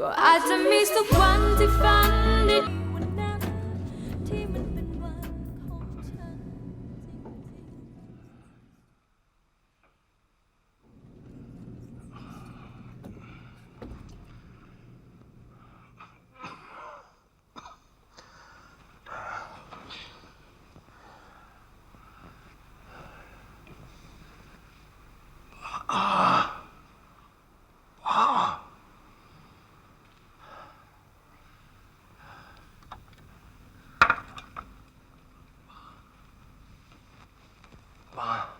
ก็อาจจะมีสักวันที่ฝันได้วันนั้นที่มันเป็นวันของฉัน โ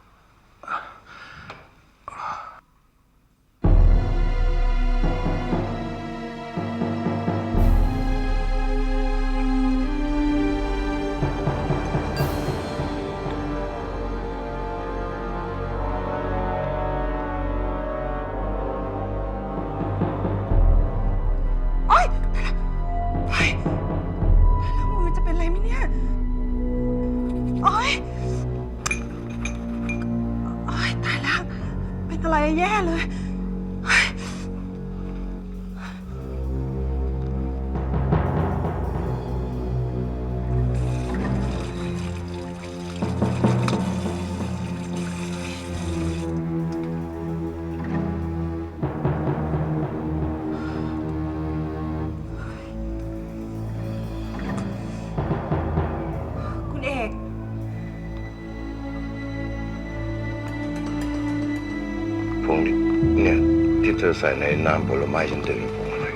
แย่เลย งเนี่ยที่เธอใส่ในน้ำผลไม้ฉันดื่มพวงอะไร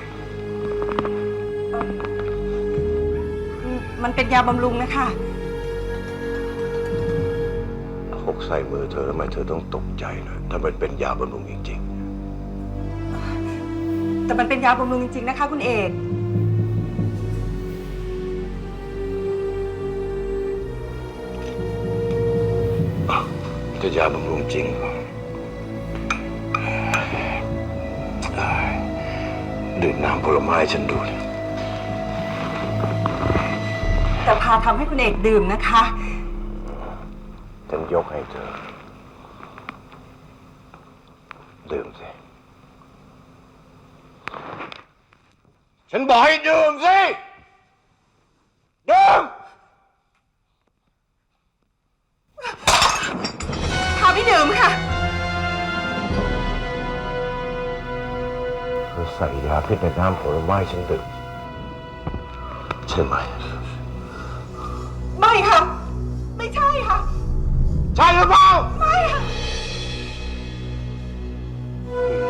มันเป็นยาบำรุงนะคะหกใส่มือเธอทำไมเธอต้องตกใจนะถ้ามันเป็นยาบำรุงจริงแต่มันเป็นยาบำรุงจริงๆนะคะ คุณเอกๆอ้าวจะยาบำรุงจริงเหรอ ดื่มน้ำผลไม้ฉันดูดิแต่พาทำให้คุณเอกดื่มนะคะ ฉันยกให้เธอ ดื่มสิ ฉันบอกให้ดื่มสิ ดื่ม พิษในน้ำผลไม้ฉันดื่มใช่ไหม ไม่ค่ะ ไม่ใช่ค่ะ ใช่หรือเปล่าไม่ค่ะ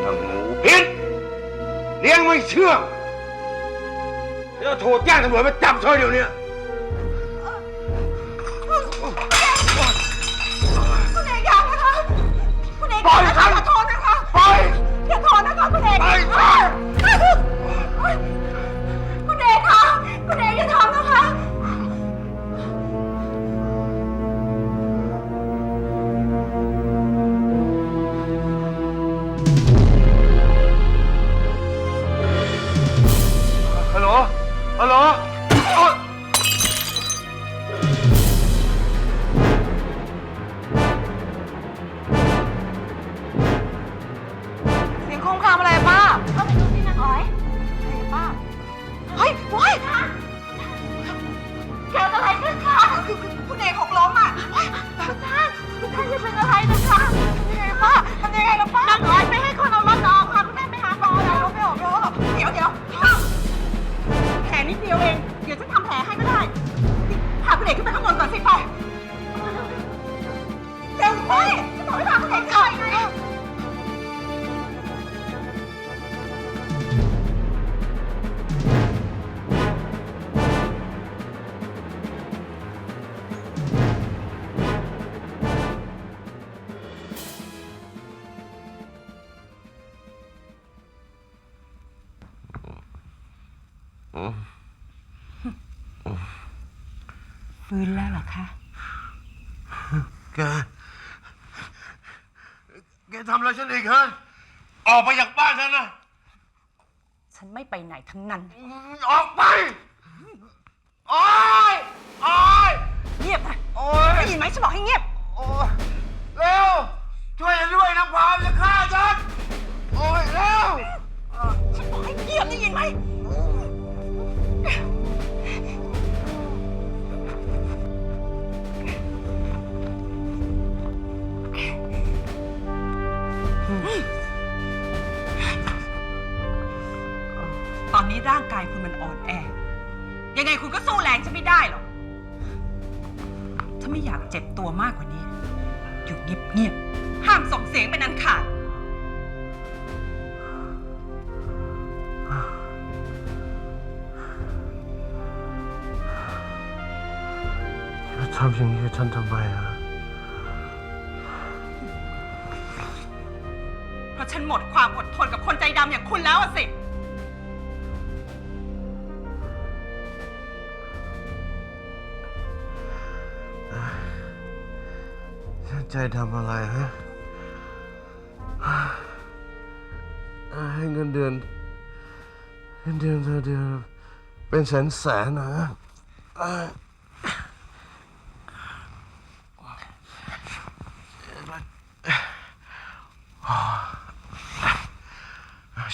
นางหมูพิษเลี้ยงไม่เชื่องเดี๋ยวโทรแจ้งตำรวจมาจับเธอเดี๋ยวนี้ ฟื้นแล้วเหรอคะ แก แกทำอะไรฉันอีกฮะ ออกไปจากบ้านฉันนะ ฉันไม่ไปไหนทั้งนั้น ออกไป โอ๊ย โอ๊ย เงียบนะโอ๊ย ได้ยินไหมฉันบอกให้เงียบ โอ๊ย เร็ว ช่วยฉันด้วยนางพรามจะฆ่าฉัน โอ๊ย เร็ว ฉันบอกให้เงียบได้ยินไหม สู้แรงฉันไม่ได้หรอก ถ้าไม่อยากเจ็บตัวมากกว่านี้ อยู่เงียบๆ ห้ามส่งเสียงเป็นอันขาดทำอย่างนี้กับฉันทำไมอะเพราะฉันหมดความอดทนกับคนใจดำอย่างคุณแล้วอะสิ ใจทำอะไรฮะ ให้เงินเดือนเงินเดือนเธอเดือนเป็นแสนแสนนะ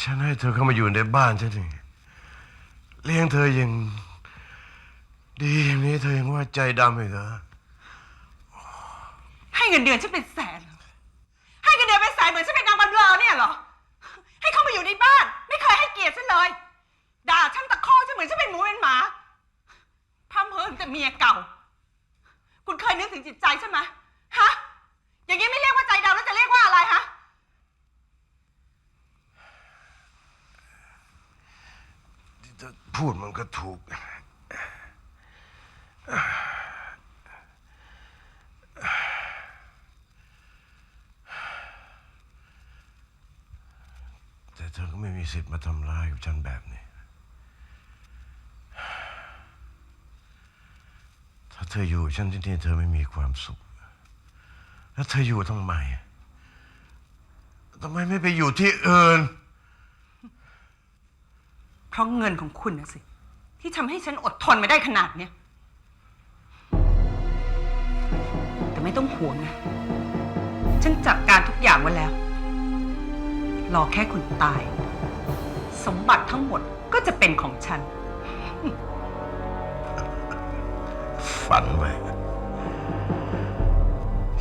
ฉันให้เธอเข้ามาอยู่ในบ้านฉันเองเลี้ยงเธออย่างดีอย่างนี้เธอยังว่าใจดำอีกเหรอ ให้เงินเดือนฉันเป็นแสนเหรอให้เงินเดือนเป็นแสนเหมือนฉันเป็นนางบำเรอเนี่ยเหรอ ให้เข้ามาอยู่ในบ้าน ไม่เคยให้เกียรติฉันเลย ด่าฉันตะคอกฉันเหมือนฉันเป็นหมูเป็นหมาพร่ำเพ้อถึงแต่เมียเก่า คุณเคยนึกถึงจิตใจฉันไหมฮะ อย่างนี้ไม่เรียกว่าใจดำแล้วจะเรียกว่าอะไรฮะ ที่เธอพูดมันก็ถูกแต่ เธอก็ไม่มีสิทธิ์มาทำร้ายกับฉันแบบนี้ ถ้าเธออยู่ฉันที่นี่เธอไม่มีความสุข แล้วเธออยู่ทำไมทำไมไม่ไปอยู่ที่อื่น เพราะเงินของคุณนะสิ ที่ทำให้ฉันอดทนมาได้ขนาดเนี้ย แต่ไม่ต้องห่วงนะ ฉันจัดการทุกอย่างไว้แล้ว รอแค่คุณตาย สมบัติทั้งหมดก็จะเป็นของฉัน ฝันไว้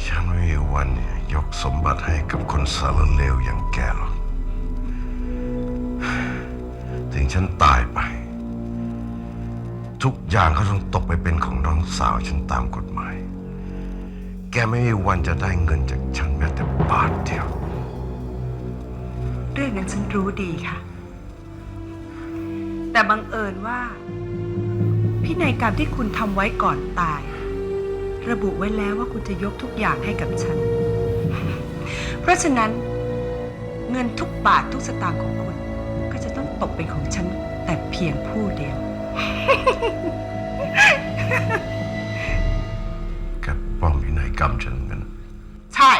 ฉันไม่มีวันยกสมบัติให้กับคนสารเลวอย่างแกหรอก ถึงฉันตายไป ทุกอย่างก็ต้องตกไปเป็นของน้องสาวฉันตามกฎหมาย แกไม่มีวันจะได้เงินจากฉันแม้แต่บาทเดียว เรื่องนั้นฉันรู้ดีค่ะ แต่บังเอิญว่า พินัยกรรมที่คุณทำไว้ก่อนตาย ระบุไว้แล้วว่าคุณจะยกทุกอย่างให้กับฉัน เพราะฉะนั้น เงินทุกบาททุกสตางค์ของคุณ ก็จะต้องตกเป็นของฉันแต่เพียงผู้เดียวแกป้องพินัยกรรมฉันเหมือนกัน ใช่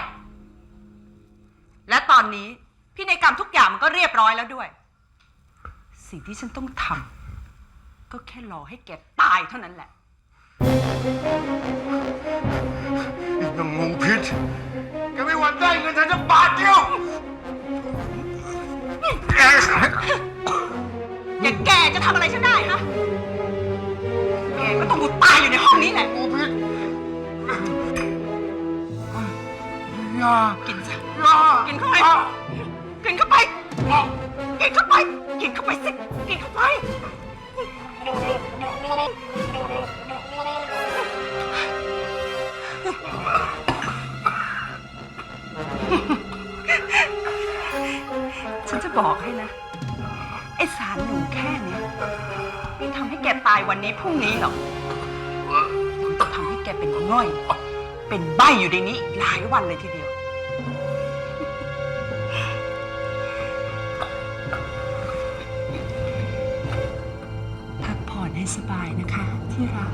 และตอนนี้ พินัยกรรมทุกอย่างมันก็เรียบร้อยแล้วด้วย สิ่งที่ฉันต้องทำก็แค่รอให้แกตายเท่านั้นแหละ อีกนางงูพิษแกไม่หวันได้เงินฉันจะบาทเดียวอย่าแกจะทำอะไรฉันได้ฮะ แกก็ต้องกูตายอยู่ในห้องนี้แหละ งูพิษอย่ากินซะ อย่ากินเข้าไป กินเข้าไป กินเข้าไป กินเข้าไปสิ กินเข้าไป ฉันจะบอกให้นะ ไอ้สารหนูแค่เนี้ยไม่ทำให้แกตายวันนี้พรุ่งนี้หรอกมันจะทำให้แกเป็นง่อย เป็นใบอยู่ในนี้อีกหลายวันเลยทีเดียว สบายนะคะ ที่รัก